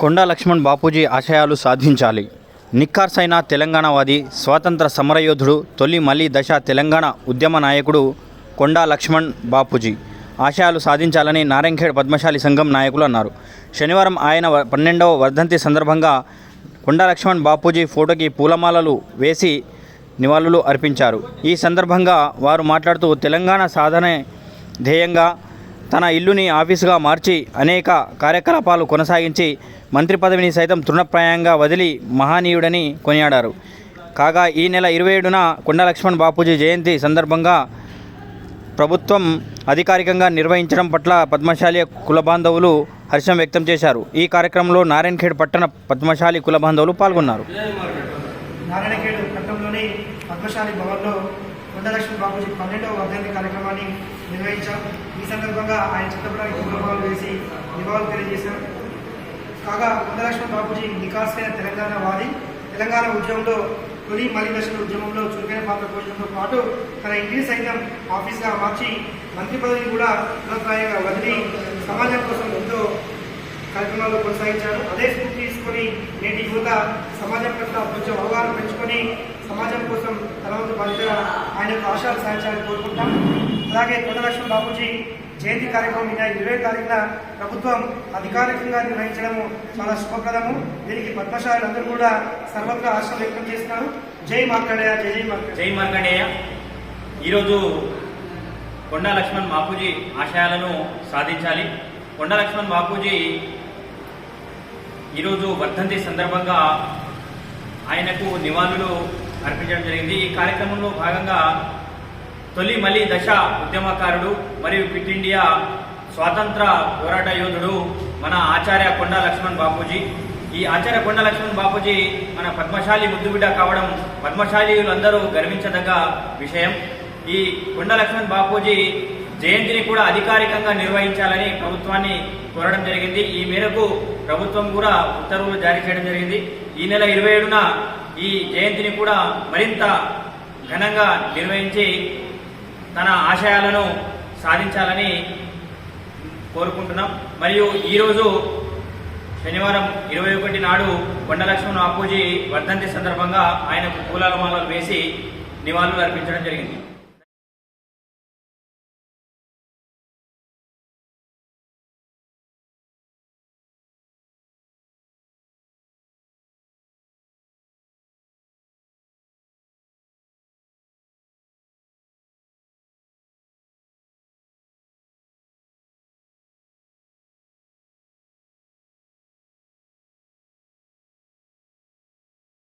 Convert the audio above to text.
కొండా లక్ష్మణ్ బాపూజీ ఆశయాలు సాధించాలి. నిక్కార్సైన తెలంగాణవాది స్వాతంత్ర సమరయోధుడు తొలి మలి దశ తెలంగాణ ఉద్యమ నాయకుడు కొండా లక్ష్మణ్ బాపూజీ. ఆశయాలు సాధించాలని నారాయణఖేడ్ పద్మశాలి సంఘం నాయకులు అన్నారు. శనివారం ఆయన పన్నెండవ వర్ధంతి సందర్భంగా కొండా లక్ష్మణ్ బాపూజీ ఫోటోకి పూలమాలలు వేసి నివాళులు అర్పించారు. ఈ సందర్భంగా వారు మాట్లాడుతూ తెలంగాణ సాధనే ధ్యేయంగా తన ఇల్లుని ఆఫీసుగా మార్చి అనేక కార్యకలాపాలు కొనసాగించి మంత్రి పదవిని సైతం తృణప్రాయంగా వదిలి మహానీయుడని కొనియాడారు. కాగా ఈ నెల ఇరవై ఏడున కొండలక్ష్మణ్ బాపూజీ జయంతి సందర్భంగా ప్రభుత్వం అధికారికంగా నిర్వహించడం పట్ల పద్మశాలి కుల బాంధవులు హర్షం వ్యక్తం చేశారు. ఈ కార్యక్రమంలో నారాయణఖేడ్ పట్టణ పద్మశాలి కుల బాంధవులు పాల్గొన్నారు. నారాయణఖేడ్ పట్టణంలోని పద్మశాలి భవన్లో కొండలక్ష్మి బాబుజీ పన్నెండవ వర్ధంతి కార్యక్రమాన్ని నిర్వహించాం ఈ సందర్భంగా ఆయన చిత్రపటానికి గౌరవాలు వేసి నివాళులు తెలియజేశాం కాగా కొండలక్ష్మి బాబుజీ నికాసైన తెలంగాణ వాది తెలంగాణ ఉద్యమంలో తొలి మలిదశల ఉద్యమంలో చురుకైన పాత్ర పోషడంతో పాటు తన ఇంటిని సైతం ఆఫీస్గా మార్చి మంత్రి పదవిని కూడా అభిప్రాయంగా వదిలి సమాజం కోసం ఎంతో కార్యక్రమాలు కొనసాగించారు. అదే స్ఫూర్తి తీసుకొని నేటి యువత సమాజం పట్ల కొంచెం అవగాహన పెంచుకొని సమాజం కోసం తన బాధ్యత ఆయన ఆశాలు సాధించాలని కోరుకుంటాం. అలాగే కొండలక్ష్మణ బాబుజీ జయంతి కార్యక్రమం ఈ ఇరవై తారీఖున ప్రభుత్వం అధికారికంగా నిర్వహించడము చాలా శుభప్రదము. దీనికి పద్మశాలందరూ కూడా సర్వత్రా ఆశలు వ్యక్తం చేస్తున్నారు. జై మార్కండేయ జై జై మార్కండేయ. జై మార్కండేయ. ఈరోజు కొండా లక్ష్మణ్ బాపూజీ ఆశయాలను సాధించాలి. కొండా లక్ష్మణ్ బాపూజీ ఈరోజు వర్ధంతి సందర్భంగా ఆయనకు నివాళులు అర్పించడం జరిగింది. ఈ కార్యక్రమంలో భాగంగా తొలి మలి దశ ఉద్యమకారుడు మరియు క్విట్ ఇండియా స్వాతంత్ర పోరాట యోధుడు మన ఆచార్య కొండ లక్ష్మణ్ బాపూజీ. ఈ ఆచార్య కొండ లక్ష్మణ్ బాపూజీ మన పద్మశాలి ముద్దుబిడ్డ కావడం పద్మశాలీలందరూ గర్వించదగ్గ విషయం. ఈ కొండ లక్ష్మణ్ బాపూజీ జయంతిని కూడా అధికారికంగా నిర్వహించాలని ప్రభుత్వాన్ని కోరడం జరిగింది. ఈ మేరకు ప్రభుత్వం కూడా ఉత్తర్వులు జారీ చేయడం జరిగింది. ఈ నెల ఇరవై ఏడున ఈ జయంతిని కూడా మరింత ఘనంగా నిర్వహించి తన ఆశయాలను సాధించాలని కోరుకుంటున్నాం. మరియు ఈరోజు శనివారం ఇరవై ఒకటి నాడు కొండలక్ష్మణ్ అప్పూజీ వర్ధంతి సందర్భంగా ఆయనకు పూలమాలలు వేసి నివాళులు అర్పించడం జరిగింది.